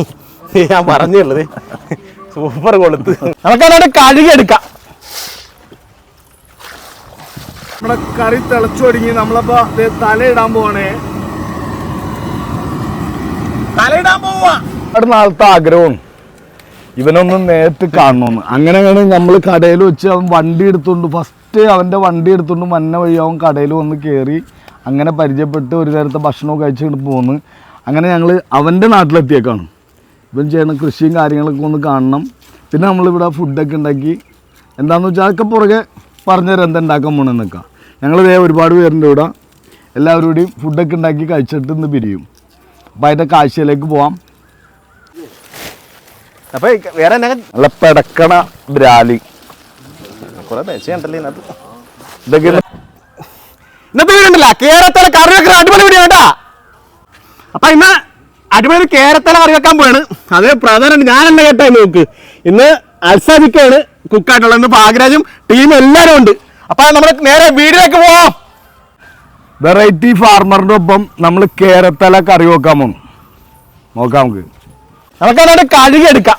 ഞാൻ പറഞ്ഞുള്ളത്. സൂപ്പർ കൊളുത്ത്. നമുക്കതോടെ കഴുകിയെടുക്കാം. നമ്മുടെ കറി തിളച്ചു തുടങ്ങി. നമ്മളപ്പോ തലയിടാൻ പോവാണേ. തലയിടാൻ പോവാ. നാളത്തെ ആഗ്രഹമാണ്. ഇവനൊന്ന് നേരിട്ട് കാണണമെന്ന് അങ്ങനെയാണ് നമ്മൾ കടയിൽ വെച്ച് അവൻ വണ്ടി എടുത്തുകൊണ്ട് ഫസ്റ്റ് അവന്റെ വണ്ടി എടുത്തുകൊണ്ട് മന്ന വഴി അവൻ കടയിൽ വന്ന് കയറി അങ്ങനെ പരിചയപ്പെട്ട് ഒരു നേരത്തെ ഭക്ഷണവും കഴിച്ചിട്ട് പോന്ന്. അങ്ങനെ ഞങ്ങൾ അവന്റെ നാട്ടിലെത്തിയേക്കാണ്. ഇവൻ ചെയ്യണം കൃഷിയും കാര്യങ്ങളൊക്കെ ഒന്ന് കാണണം. പിന്നെ നമ്മളിവിടെ ഫുഡൊക്കെ ഉണ്ടാക്കി. എന്താണെന്ന് വെച്ചാൽ അതൊക്കെ പുറകെ പറഞ്ഞുതരാം എന്തുണ്ടാക്കാൻ ഉണ്ടാക്കാൻ നിൽക്കാം ഞങ്ങൾ ഇതേ ഒരുപാട് പേരുണ്ട് ഇവിടെ. എല്ലാവരും കൂടിയും ഫുഡൊക്കെ ഉണ്ടാക്കി കഴിച്ചിട്ട് ഇന്ന് പിരിയും. അപ്പോൾ അതിന്റെ കാഴ്ചയിലേക്ക് പോവാം. അപ്പൊ വേറെ നല്ല പെടക്കണ ബ്രാലി. കുറെ ഇതൊക്കെ കേരളത്തിലെ കറിയൊക്കെ അടിപൊളി വീഡിയോ കേട്ടാ. അപ്പൊ ഇന്ന് അടിപൊളി കേരത്തല കറി വെക്കാൻ പോവാണ്. അത് പ്രധാനം ഞാനെന്നെ കേട്ടാ നോക്ക്. ഇന്ന് അൽസാദിക്കാണ് കുക്കായിട്ടുള്ളത്. ഇന്ന് ഭാഗ്യരാജും ടീം എല്ലാവരും ഉണ്ട്. അപ്പൊ നമ്മൾ നേരെ വീടിലേക്ക് പോവാം. വെറൈറ്റി ഫാർമറിന്റെ ഒപ്പം നമ്മൾ കേരത്തല കറി വെക്കാൻ പോകും നോക്കാം നമുക്ക്. നമുക്ക് അതുകൊണ്ട് കഴുകി കഴുകിയെടുക്കാം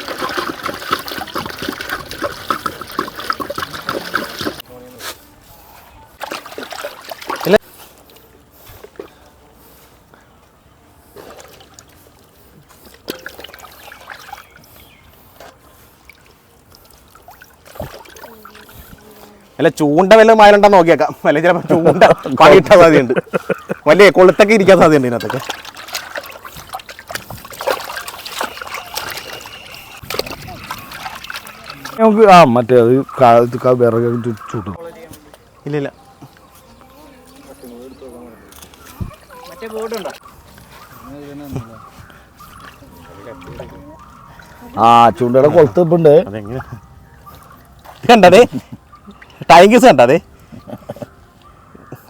അല്ല ചൂണ്ട വല്ല മാലുണ്ടോ നോക്കിയേക്കാം. അല്ലെ ചിലപ്പോ ചൂണ്ട പണിയിട്ടാൻ സാധ്യതയുണ്ട്. വലിയ കൊളുത്തൊക്കെ ഇരിക്കാൻ സാധ്യതയുണ്ട് ഇതിനകത്തൊക്കെ. നമുക്ക് ആ മറ്റേ അത് കാലത്ത് വിറക് ചുട്ടും ഇല്ല ഇല്ല. ആ ചൂണ്ടയുടെ കൊളുത്തിപ്പുണ്ട് കണ്ടതേ? ടൈങ്കീസ് കണ്ടതേ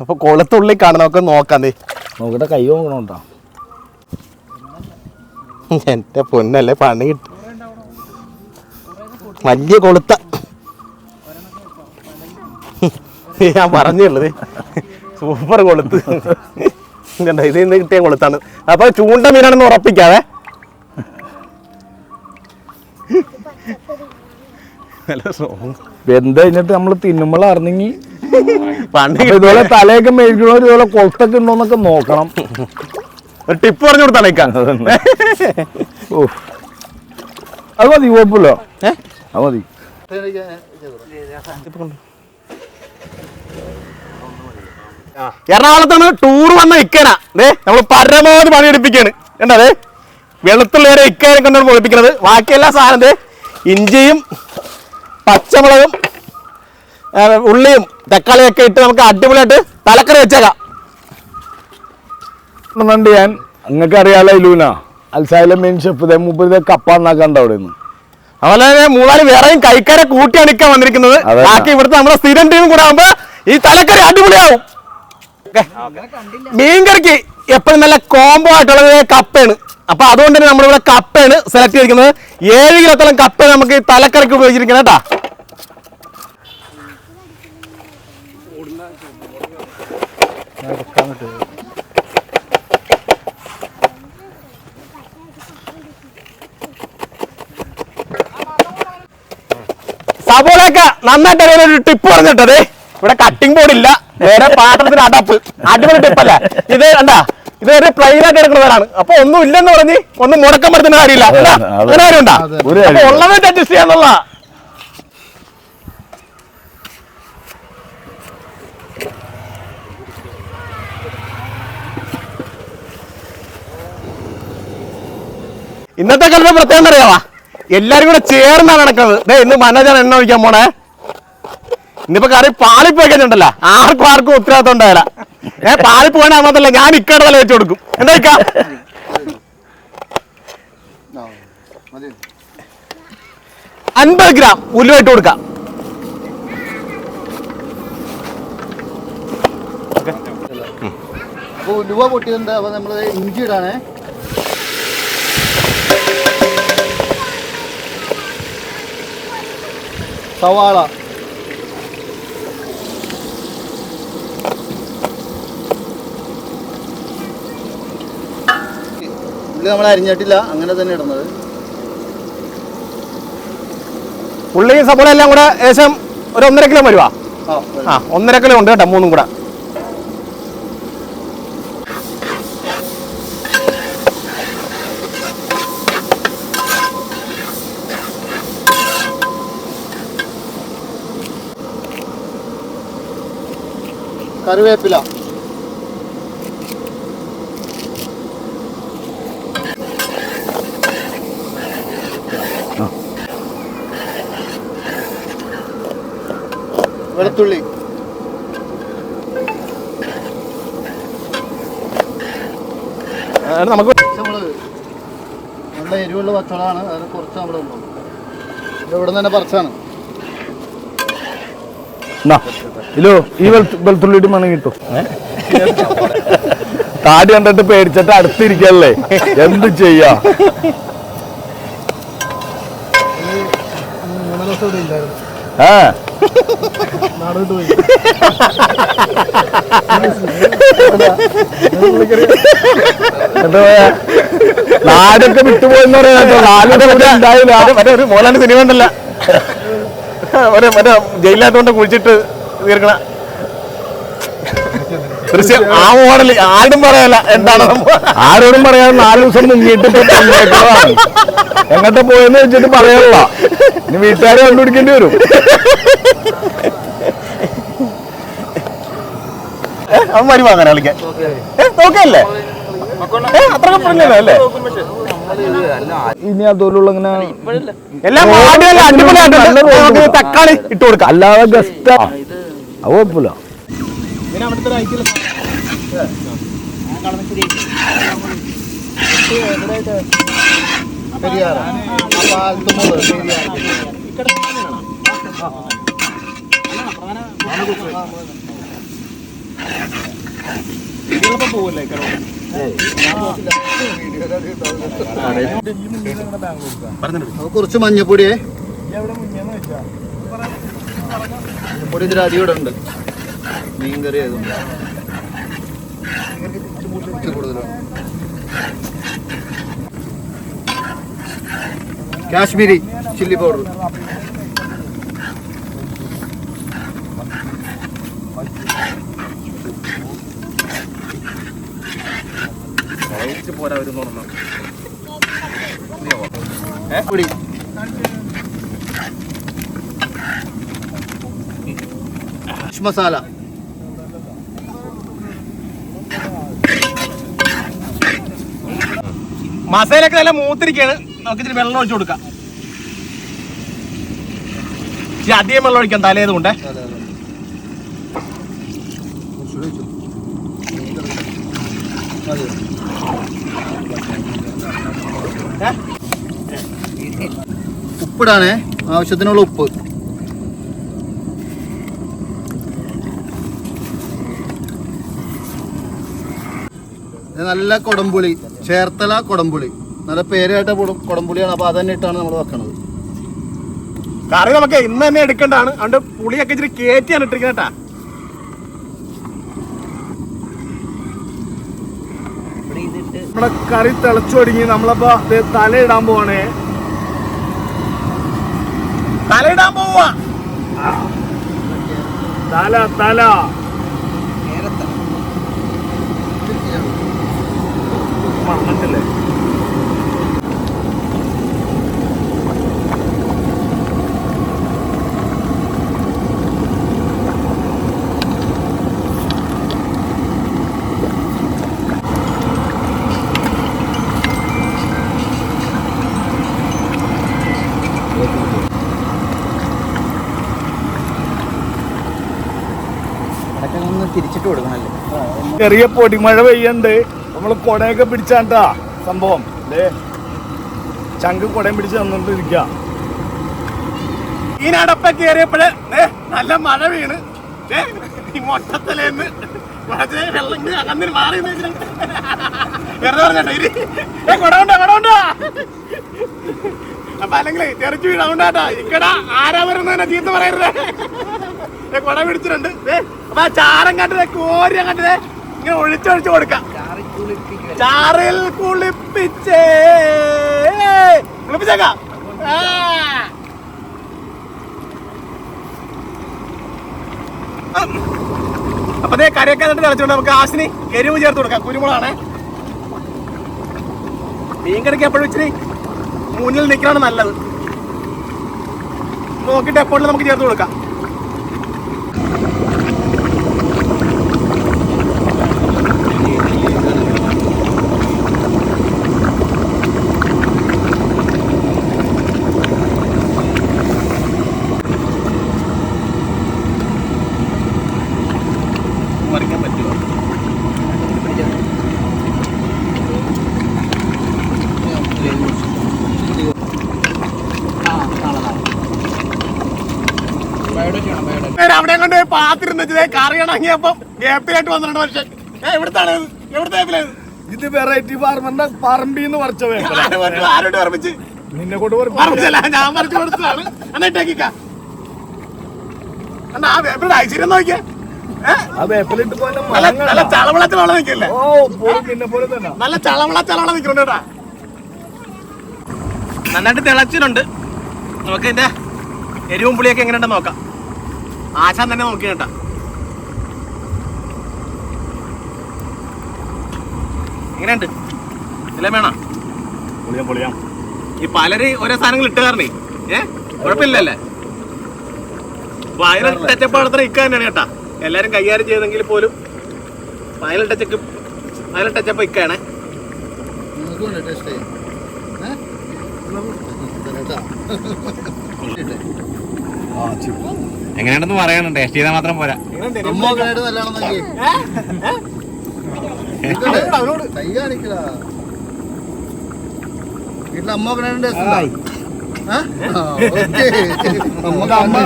അപ്പൊ കുളത്തുള്ളിൽ കാണുന്ന നമുക്ക് നോക്കാം നോക്കട്ടെ കൈ നോക്കണോട്ടാ എന്റെ പൊന്നല്ലേ പണി കിട്ടും. വലിയ കൊളുത്ത. ഞാൻ പറഞ്ഞുള്ളത് സൂപ്പർ കൊളുത്ത്. കണ്ടോ ഇത് ഇന്ന് കിട്ടിയ കൊളുത്താണ്. അപ്പൊ ചൂണ്ട മീനാണെന്ന് ഉറപ്പിക്കാവേ. നല്ല സോങ് വെന്ത് കഴിഞ്ഞിട്ട് നമ്മൾ തിന്നുമ്പോൾ പണ്ട് അപ്പൊ ഇതുപോലെ തലയൊക്കെ മേടിക്കണോ ഇതുപോലെ കൊളത്തൊക്കെ ഉണ്ടോന്നൊക്കെ നോക്കണം. ഒരു ടിപ്പ് പറഞ്ഞു കൊടുത്താണേക്കാൻ ഓ അത് മതി കുഴപ്പമില്ല. ഏ? അത് മതി. എറണാകുളത്താണ് ടൂർ വന്ന ഇക്കന ദേ നമ്മൾ പരമാവധി പണിയെടുപ്പിക്കാണ് കണ്ടതേ വെളുത്തുള്ളവരെ ഇക്കനെ കൊണ്ടാണ് പൊളിപ്പിക്കുന്നത് ബാക്കിയെല്ലാം സാധനം ദേ ഇഞ്ചിയും പച്ചമുളകും ഉള്ളിയും തക്കാളിയൊക്കെ ഇട്ട് നമുക്ക് അടിപൊളിയായിട്ട് തലക്കറി വെച്ചേക്കാം. ണ്ട് ഞാൻ. നിങ്ങൾക്ക് അറിയാലോ ഇലൂന അൽസായിലെ മെയിൻ ഷെഫ് ഇതേ മുപ്പത് കപ്പാന്നാക്കണ്ട അവിടെ നിന്ന് അതുപോലെ തന്നെ മൂന്നാൽ വേറെയും കൈക്കാരെ കൂട്ടിയാണ് ഇക്ക വന്നിരിക്കുന്നത്. ബാക്കി ഇവിടുത്തെ നമ്മുടെ സ്ഥിരം ടീം കൂടെ ആകുമ്പോ ഈ തലക്കറി അടിപൊളിയാവും. ഓക്കേ. മീൻകറിക്ക് എപ്പോഴും നല്ല കോംബോ ആയിട്ടുള്ളത് കപ്പയാണ്. അപ്പൊ അതുകൊണ്ട് തന്നെ നമ്മളിവിടെ കപ്പയാണ് സെലക്ട് ചെയ്തിരിക്കുന്നത്. ഏഴ് കിലോത്തോളം കപ്പ നമുക്ക് ഈ ഉപയോഗിച്ചിരിക്കുന്നത് കേട്ടാ. സബോളൊക്കെ നന്നായിട്ട് അറിയാൻ ഒരു ടിപ്പ് പറഞ്ഞിട്ടത് ഇവിടെ കട്ടിംഗ് ബോർഡ് ഇല്ല. വേറെ പാത്രത്തിന് അടപ്പ്. അടിപൊളി ടിപ്പല്ല ഇത് കണ്ടാ ഇത് ഒരു പ്ലെയിൻ ആയിട്ട് എടുക്കുന്നവരാണ്. അപ്പൊ ഒന്നും ഇല്ലെന്ന് പറഞ്ഞ് ഒന്നും മുടക്കം പറ്റുന്ന കാര്യമില്ല. അങ്ങനെ ഉള്ളത് അഡ്ജസ്റ്റ് ചെയ്യാന്നുള്ള. ഇന്നത്തെ കാലത്ത് പ്രത്യേകം അറിയാവാ എല്ലാരും കൂടെ ചേർന്നാണ് നടക്കുന്നത്. ഇന്ന് മനോജാണ് എണ്ണ ഒഴിക്കാൻ പോണേ. ഇന്നിപ്പോ കറി പാളിപ്പോയി കഴിഞ്ഞിട്ടുണ്ടല്ലോ ആർക്കും ആർക്കും ഉത്തരവാദിത്തം ഉണ്ടാവില്ല. ഏ പാളി പോകാൻ മാത്രല്ല ഞാൻ ഇക്കട തല വെച്ച് കൊടുക്കും. എന്താ ഇക്ക? അൻപത് ഗ്രാം ഉലുവ ഇട്ട് കൊടുക്കാം. സവാള. ഉള്ളി നമ്മൾ അരിഞ്ഞിട്ടില്ല. അങ്ങനെ തന്നെ ഇടുന്നത്. ഉള്ളിയും സബോള എല്ലാം കൂടെ ഏകദേശം ഒരു ഒന്നര കിലോ വരുവാ? ആ ഒന്നര കിലോ ഉണ്ട് കേട്ടോ മൂന്നും കൂടെ. കറിവേപ്പില. വെളുത്തുള്ളി. നമുക്ക് നല്ല എരിവുള്ള പച്ചളമാണ് അതിന് കുറച്ച് നമ്മൾ ഉണ്ടാവും ഇവിടെ തന്നെ പറിച്ചാണ്. ഇല്ലോ ഈ വെളുത്തു വെളുത്തുള്ളിട്ട് മണം കിട്ടും. താടി കണ്ടിട്ട് പേടിച്ചിട്ട് അടുത്തിരിക്കല്ലേ? എന്ത് ചെയ്യാ? മൂന്ന് ദിവസം ഇവിടെ ഇല്ലായിരുന്നു. പോയി നാടൊക്കെ വിട്ടുപോയെന്ന് പറയാ നാലൊക്കെ ഇവിടെ ഉണ്ടായില്ല അത് മറ്റേ ഒരു മോഹൻലാലിന്റെ സിനിമ ഉണ്ടല്ല. ഒരു മറ്റേ ജയിലിനകത്തോണ്ട് കുഴിച്ചിട്ട് തീർക്കണ. ദൃശ്യം ആ മോഡൽ ആരും പറയാല എന്താണ് ആരോടും പറയാതെ നാല് ദിവസം മുങ്ങിയിട്ട് എങ്ങോട്ട് പോയെന്ന് വെച്ചിട്ട് പറയാനുള്ള. ഇനി വീട്ടുകാരെ കണ്ടുപിടിക്കേണ്ടി വരും. അവൻ വരുവാ അങ്ങനെ കളിക്കാൻ. നോക്കല്ലേ? അത്ര പറഞ്ഞല്ലോ അല്ലേ? ഇനി അതുപോലുള്ള ഇങ്ങനെ. തക്കാളി ഇട്ട് കൊടുക്കാം. അല്ലാതെ ഗസ്റ്റ് കുഴപ്പമില്ല. പെരിയാറ്. കുറച്ച് മഞ്ഞപ്പൊടിയേ. മഞ്ഞപ്പൊടി ഇതിൽ അരി ഇവിടെ ഉണ്ട്. മീൻകറി ആയതുകൊണ്ട്. കൂടുതലാണ്. Kashmiri chilli powder fish masala. മസാലയൊക്കെ നല്ല മൂത്തിരിക്കാണ് നമുക്ക് വെള്ളം ഒഴിച്ചു കൊടുക്കാം. ഇച്ചിരി അധികം വെള്ളം ഒഴിക്കാം തലേത് കൊണ്ടേ. ഉപ്പിടാനേ ആവശ്യത്തിനുള്ള ഉപ്പ്. നല്ല കൊടംപുളി ചേർത്തല കൊടംപുളി. നല്ല പേരായിട്ട കൊടംപുളിയാണ്. അപ്പോൾ അതന്നെ ഇട്ടാണ് നമ്മൾ വെക്കണത്. കറി നമുക്ക് ഇന്ന് തന്നെ എടുക്കേണ്ടതാണ്. അതുകൊണ്ട് പുളിയൊക്കെ ഇച്ചിരി കയറ്റിയാണ് ഇട്ടിരിക്കുന്നത് കേട്ടാ. നമ്മുടെ കറി തിളച്ചു തുടങ്ങി. നമ്മളപ്പോ തലയിടാൻ തല ഇടാൻ പോവാണേ. തലയിടാൻ പോവാ. തല തല. മണ്ണല്ലേ തിരിച്ചിട്ട് കൊടുക്കണല്ലേ? ചെറിയ പൊടിമഴ പെയ്യണ്ട്. നമ്മൾ കൊടയൊക്കെ പിടിച്ചാണ്ടാ സംഭവം. അല്ലേ ചങ്ക് കൊടയും പിടിച്ച് തന്നിട്ടിരിക്ക ഈ നടപ്പ കയറിയപ്പോഴ് നല്ല മഴ വീണ്. ഈ മൊട്ടത്തലേന്ന് വളരെ വെള്ളം ഇങ്ങനെ അകന്നിന് മാറി നിന്ന് വെച്ചിട്ട് വെറുതെ പറഞ്ഞോ ഇരി. ഏ കൊടമുണ്ടോ കൊടമുണ്ടോ അപ്പൊ അല്ലെങ്കിൽ തെറിച്ചു വീണാണ്ടാ ഇക്കട ആരാ വരുന്നതിനെ ചീത്ത പറയരുത്. കൊട പിടിച്ചിട്ടുണ്ട്. അപ്പൊ ആ ചാരം കണ്ടത് കോരി കണ്ടത് ഇങ്ങനെ ഒഴിച്ചൊഴിച്ച് കൊടുക്കാം. ചാറിൽ കുളിപ്പിച്ചേ. കുളിപ്പിച്ചേക്കാം. അപ്പൊ എന്നിട്ട് തിളച്ചുകൊണ്ട് നമുക്ക് ആശിനി എരിവ് ചേർത്ത് കൊടുക്കാം കുരുമുളകാണ്. മീൻ കറിക്ക് എപ്പോഴും ഇച്ചിരി മുന്നിൽ നിൽക്കലാണ് നല്ലത്. നോക്കിയിട്ട് എപ്പോഴും നമുക്ക് ചേർത്ത് കൊടുക്കാം മറിക്കാൻ പറ്റുമോ നേരെ അവിടെ കൊണ്ട് പോയി പാത്തിരുന്ന് വെച്ചത് കറി ഇണങ്ങിയപ്പം ഗ്യാപ്പിലായിട്ട് വന്നിട്ടുണ്ട് ഏ എവിടുത്താണ് എവിടെ എവിടുത്തെ വേപ്പിലാണ് ഇത്. വെറൈറ്റി ഫാർമറിന്റെ പറമ്പിന്ന് പറിച്ച ആരോട് പറമ്പിച്ച്? നിന്നെ കൊണ്ട് പറമ്പിച്ചല്ല ഞാൻ പറിച്ചു കൊടുത്തതാണ് എന്നിട്ടേക്കിക്ക എന്നാ ആ ഐശ്വര്യം നോക്കിയേ. നല്ല നല്ല ചളവള ചളവള കേട്ടാ. നന്നായിട്ട് തിളച്ചിട്ടുണ്ട്. നമുക്ക് ഇതിന്റെ എരിവും പുളിയൊക്കെ എങ്ങനെയുണ്ടെന്ന് നോക്കാം. ആശാൻ തന്നെ നോക്കി കേട്ടാ എങ്ങനെയുണ്ട് എല്ലാം വേണം. പൊളിയാം പൊളിയാം. ഈ പലര് ഓരോ സാധനങ്ങൾ ഇട്ട് കാരണേ. ഏ? കുഴപ്പമില്ലല്ലേ? വയറൽ ടച്ചപ്പ് നടത്തുന്ന ഇക്ക തന്നെയാണ് കേട്ടാ. എല്ലാരും കൈകാര്യം ചെയ്തെങ്കിൽ പോലും വയറൽ ടച്ചപ്പ് വയറൽ ടച്ചപ്പ് ഇക്കാണ്. എങ്ങനെയാണെന്ന് പറയാനുണ്ട്. ടേസ്റ്റ് ചെയ്താൽ മാത്രം പോരാ അമ്മ ഒക്കെ നല്ലതാണെന്ന് നോക്കി അവനോട് കൈ കാണിക്കടാ. വീട്ടിലെ അമ്മ ഒക്കെ അമ്മ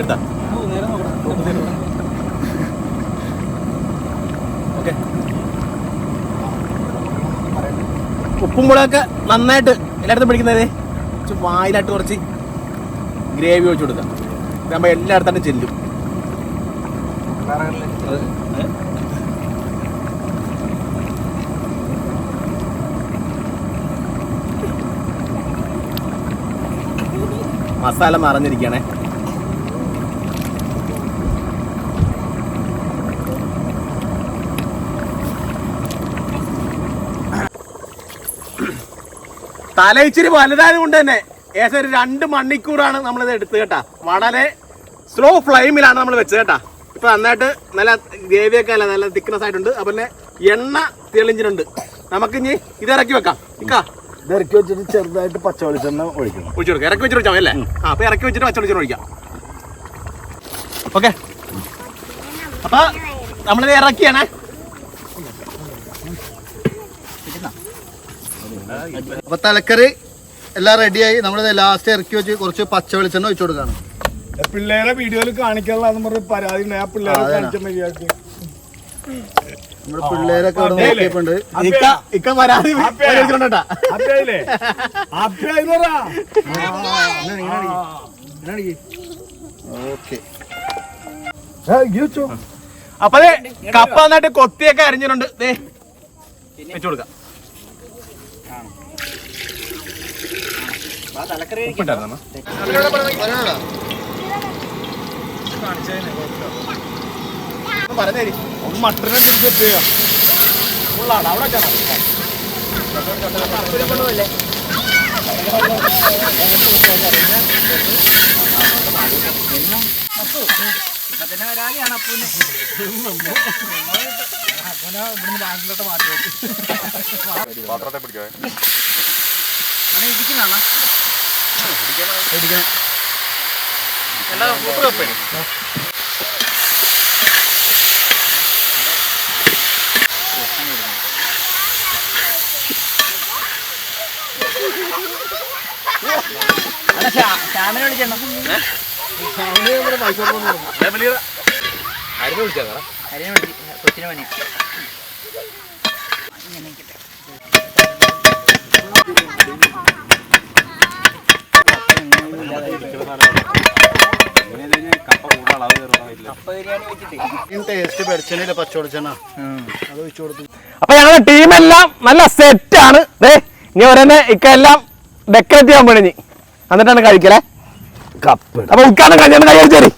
എടുത്താ? ഓക്കെ. ഉപ്പും മുളകൊക്കെ നന്നായിട്ട് എല്ലായിടത്തും പിടിക്കുന്നത്? കുറച്ച് വായിലായിട്ട് കുറച്ച് ഗ്രേവി ഒഴിച്ചു കൊടുക്കാം ഇതാകുമ്പോൾ എല്ലായിടത്തും ചെല്ലും ഏ? മസാല നിറഞ്ഞിരിക്കണേ തല ഇച്ചിരി വലുതായത് കൊണ്ട് തന്നെ ഏകദേശം ഒരു രണ്ട് മണിക്കൂറാണ് നമ്മളിത് എടുത്ത് കേട്ടാ. വളരെ സ്ലോ ഫ്ലെയിമിലാണ് നമ്മൾ വെച്ചത് കേട്ടാ. ഇപ്പൊ നന്നായിട്ട് നല്ല ഗ്രേവിയൊക്കെ അല്ല നല്ല തിക്നെസ് ആയിട്ടുണ്ട്. അപ്പൊ തന്നെ എണ്ണ തെളിഞ്ഞിട്ടുണ്ട്. നമുക്ക് ഇനി ഇത് ഇറക്കി വെക്കാം. ഇക്കാ. ഇത് ഇറക്കി വെച്ചിട്ട് ചെറുതായിട്ട് പച്ചവെളിച്ചെണ്ണ ഒഴിക്കണം. ഒഴിച്ചു കൊടുക്കാം. ഇറക്കി വെച്ചിട്ട് വെച്ചാൽ അല്ലേ? ആ അപ്പൊ ഇറക്കി വെച്ചിട്ട് പച്ചവെളിച്ചെണ്ണ ഒഴിക്കാം. ഓക്കെ. അപ്പൊ നമ്മളിത് ഇറക്കിയാണേ. അപ്പൊ തലക്കറി എല്ലാം റെഡിയായി നമ്മളിത് ലാസ്റ്റ് ഇറക്കി വെച്ച് കുറച്ച് പച്ച വെളിച്ചെണ്ണ ഒഴിച്ചു കൊടുക്കാണ്. പിള്ളേരെ വീഡിയോയിൽ കാണിക്കാനുള്ള പറഞ്ഞ പരാതി ഉണ്ട് ആ പിള്ളേരെ മര്യാദയ്ക്ക് നമ്മുടെ പിള്ളേരൊക്കെ ഇവിടെ നോക്കിയപ്പോണ്ട്. ഇക്ക പരാതി ഓക്കെ. അപ്പൊ കപ്പ നന്നായിട്ട് കൊത്തിയൊക്കെ അരിഞ്ഞിട്ടുണ്ട്. വെച്ചു കൊടുക്കാം. പതിനാരാളിയാണ് അപ്പൂന് അപ്പൂന ഇവിടുന്ന് ബാങ്കിലോട്ട് മാറ്റി പാത്രത്തെ പിടിച്ചോ? അങ്ങനെ ഇരിക്കുന്നതാണ് എല്ലാ കൂട്ടർ കപ്പേ ശ്യാമിനെ വിളിച്ചേണ്ട ഹരിനെ വിളിച്ചാ? ഹരിനെ വിളിച്ചു കൊച്ചിന് പണി ഇങ്ങനെ അപ്പൊ ഞങ്ങളുടെ ടീമെല്ലാം നല്ല സെറ്റാണ് ആണ്. ഇനി ഒരെന്നെ ഇക്കെല്ലാം ഡെക്കറേറ്റ് ചെയ്യാൻ പോണി എന്നിട്ടാണ് കഴിക്കലേ. കപ്പ് അപ്പൊ ഉക്കാണ് കല്യാണം കൈ അടിച്ചേരി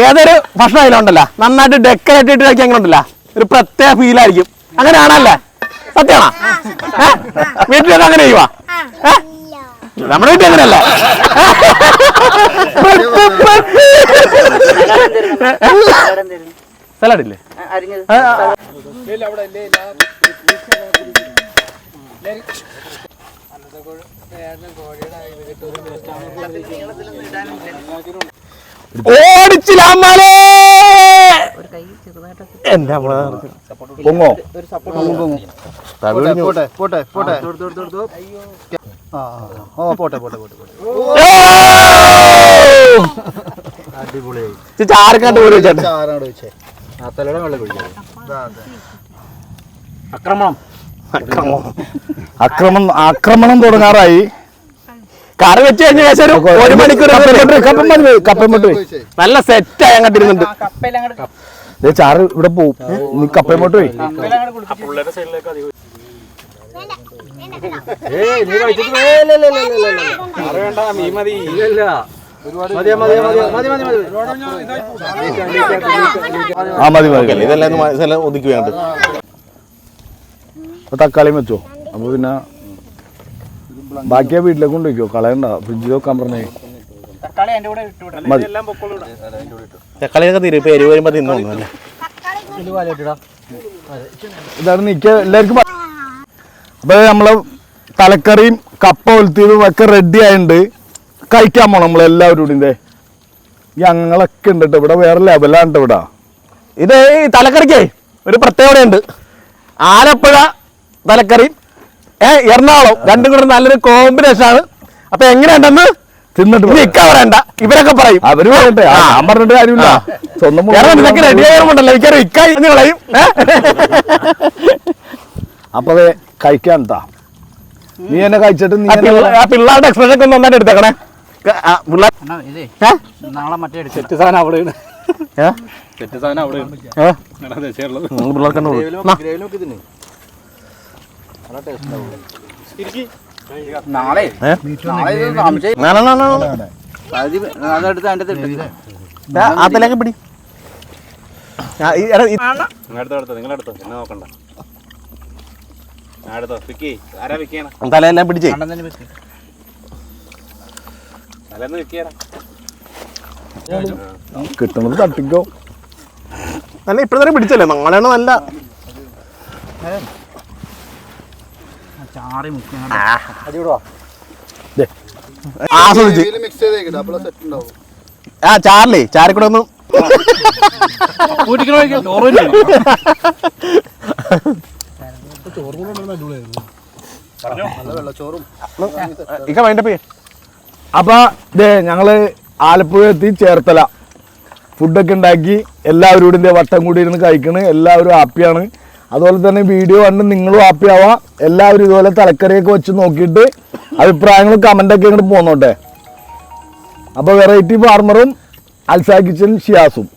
ഏതൊരു ഭക്ഷണം അതിലുണ്ടല്ലോ നന്നായിട്ട് ഡെക്കറേറ്റ് ഇട്ട് കഴിക്കാൻ ഉണ്ടല്ലോ? ഒരു പ്രത്യേക ഫീൽ ആയിരിക്കും. അങ്ങനെയാണല്ലേ? സത്യമാണോ? വീട്ടിലൊക്കെ അങ്ങനെ ചെയ്യുവാ? നമ്മുടെ വീട്ടിൽ അങ്ങനെയല്ല? സലാഡ് ഇല്ലേ ആ, ആ, ഓടിച്ചില്ല അമ്മാലേ! എന്റെ പൊങ്ങോ? പോട്ടെ പോട്ടെ പോട്ടെ പോട്ടെ. ആ ആ, ആ. ഓ പോട്ടെ പോട്ടെ ആർക്കാണ്ട് പോലും ചേട്ടൻ ആരാണ് വെച്ചേ. ആക്രമണം ആക്രമണം തുടങ്ങാറായി. കറി വെച്ച് കഴിഞ്ഞ ശേഷം ഒരു ഒരു മണിക്കൂർ കപ്പം മതി കപ്പം മട്ട് പോയി നല്ല സെറ്റായി അങ്ങോട്ടിരുന്നുണ്ട് ചാറ് ഇവിടെ പോവും. നീ കപ്പയമ്മോട്ട് പോയി. ആ മതി മതി. ഇതെല്ലാം ഒതുക്കി വേണ്ട തക്കാളിയും വെച്ചോ. അപ്പൊ പിന്നെ ബാക്കിയാ വീട്ടിലേക്ക് കൊണ്ടുപോയിക്കോ. കളയണ്ട. ഫ്രിഡ്ജിൽ വെക്കാൻ പറഞ്ഞേ. തക്കാളിയൊക്കെ തീരും ഇപ്പൊ എരിവ് വരുമ്പോ തിന്നു തോന്നുന്നു ഇതാണ് നിക്ക എല്ലാവർക്കും അപ്പൊ നമ്മളെ തലക്കറിയും കപ്പ ഒലത്തിയതും ഒക്കെ റെഡി ആയിട്ടുണ്ട് കഴിക്കാൻ പോണം നമ്മളെല്ലാവരും കൂടി ഇതേ. ഞങ്ങളൊക്കെ ഉണ്ട്. ഇവിടെ വേറെ ലെവലാണ് ഇവിടെ. ഇത് ഈ തലക്കറിക്കേ ഒരു പ്രത്യേകത ഉണ്ട്. ആലപ്പുഴ തലക്കറി. ഏ എറണാകുളം. രണ്ടും കൂടെ നല്ലൊരു കോമ്പിനേഷൻ ആണ്. അപ്പൊ എങ്ങനെയുണ്ടെന്ന് തിന്നിട്ട്. ഇക്ക പറയണ്ട ഇവരൊക്കെ പറയും. അവർ പറയട്ടെ. ആ, ഞാൻ പറഞ്ഞിട്ട് കാര്യമില്ല. സ്വന്തം ഇതൊക്കെ റെഡി ആയാലുണ്ടല്ലോ മിക്കവാറും ഇക്ക ഇന്ന് കളയും? അപ്പൊ അതെ കഴിക്കാൻ താ നീ എന്നെ കഴിച്ചിട്ട് നീ എന്നെ പിള്ളേരുടെ എക്സ്പ്രഷൻ ഒക്കെ നന്നായിട്ട് എടുത്തേക്കണേ. നാളെ മറ്റേ സെറ്റ് സാധനം അവിടെയാണ്. സെറ്റ് സാധനം അവിടെ ഏ? നാളെ. ഏ? നാളെ ഇത് സംശയം നാ, നാ, നാ, നാ, നാ. അത് അതെടുത്ത് അതിന്റെ ഇട്ട് ആ, ആ പിടി തലയെല്ലാം പിടിച്ചേ. കിട്ടുന്നത് തട്ടിക്കോ. അല്ല ഇപ്പഴും തന്നെ പിടിച്ചല്ലേ? നാളെയാണ് നല്ല ആസ്വദിച്ച് ഉണ്ടാവും. ആ ചാർലി ചാരി കൂടെ ഒന്ന് ഇക്ക അപ്പൊ ദേ ഞങ്ങൾ ആലപ്പുഴ എത്തി ചേർത്തല. ഫുഡൊക്കെ ഉണ്ടാക്കി എല്ലാവരും ഇവിടെ വട്ടം കൂടി ഇരുന്ന് കഴിക്കണ് എല്ലാവരും ഹാപ്പിയാണ് അതുപോലെ തന്നെ വീഡിയോ കണ്ട് നിങ്ങളും ഹാപ്പി ആവാം. എല്ലാവരും ഇതുപോലെ തലക്കറിയൊക്കെ വെച്ച് നോക്കിയിട്ട് അഭിപ്രായങ്ങളും കമന്റൊക്കെ ഇങ്ങോട്ട് പോന്നോട്ടെ. അപ്പോൾ വെറൈറ്റി ഫാർമറും അൽസാ കിച്ചൻ ഷിയാസും.